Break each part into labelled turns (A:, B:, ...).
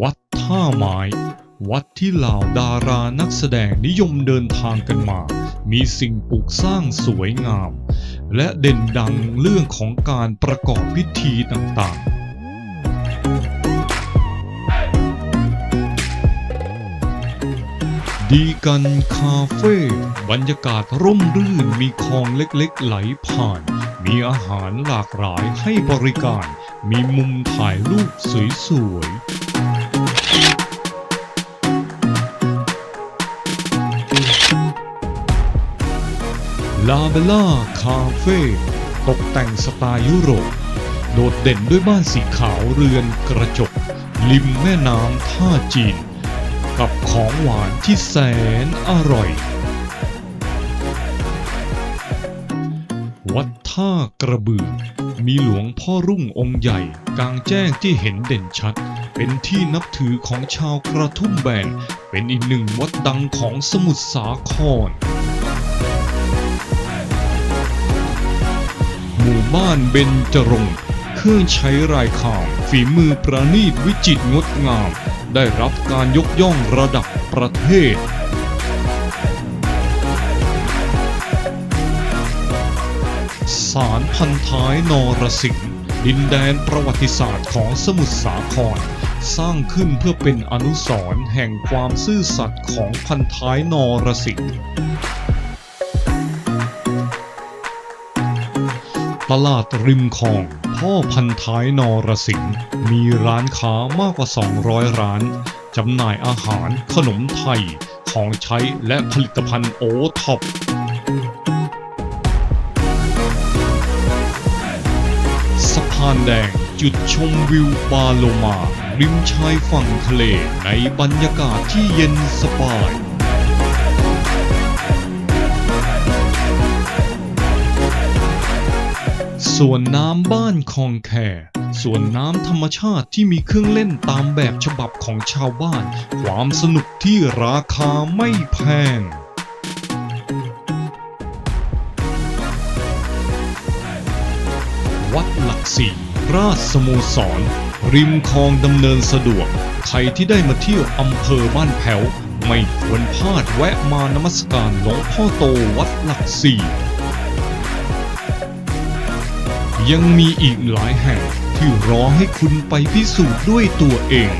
A: วัดท่าไม้ วัดที่เหล่าดารานักแสดงนิยมเดินทางกันมา มีสิ่งปลูกสร้างสวยงาม และเด่นดังเรื่องของการประกอบพิธีต่างๆดีกันคาเฟ่บรรยากาศร่มรื่นมีคลองเล็กๆไหลผ่าน มีอาหารหลากหลายให้บริการ มีมุมถ่ายรูปสวยๆ ลาเบล่าคาเฟ่ตกแต่งสไตล์ยุโรป โดดเด่นด้วยบ้านสีขาวเรือนกระจก ริมแม่น้ำท่าจีน กับของหวานที่แสนอร่อย วัดท่ากระบือ มีหลวงพ่อรุ่งองค์ใหญ่กลางแจ้งที่เห็นเด่นชัด เป็นที่นับถือของชาวกระทุ่มแบน เป็นอีกหนึ่งวัดดังของสมุทรสาคร บ้านเบญจรงค์เครื่องใช้รายข่าวฝีมือประณีตวิจิตรงดงาม ได้รับการยกย่องระดับประเทศ สารพันท้ายนรสิงห์ดินแดนประวัติศาสตร์ของสมุทรสาคร สร้างขึ้นเพื่อเป็นอนุสรณ์แห่งความซื่อสัตย์ของพันท้ายนรสิงห์ ตลาดริมคลอง พ่อพันท้ายนรสิงห์มีร้านค้ามากกว่า 200 ร้าน จำหน่ายอาหารขนมไทย ของใช้และผลิตภัณฑ์โอท็อปสะพานแดงจุดชมวิวปาโลมา ริมชายฝั่งทะเลในบรรยากาศที่เย็นสบาย ส่วนน้ำบ้านคลองแคส่วนน้ำธรรมชาติที่มีเครื่องเล่นตามแบบฉบับของชาวบ้าน ความสนุกที่ราคาไม่แพง วัดหลักสี่ราชสโมสร ริมคลองดำเนินสะดวก ใครที่ได้มาเที่ยวอำเภอบ้านแพ้วไม่ควรพลาดแวะมานมัสการหลวงพ่อโตวัดหลักสี่ ยังมีอีกหลายแห่งที่รอให้คุณไปพิสูจน์ด้วยตัวเอง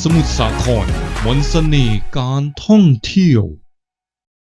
A: สมุทรสาครมนสเสน่ห์การท่องเที่ยว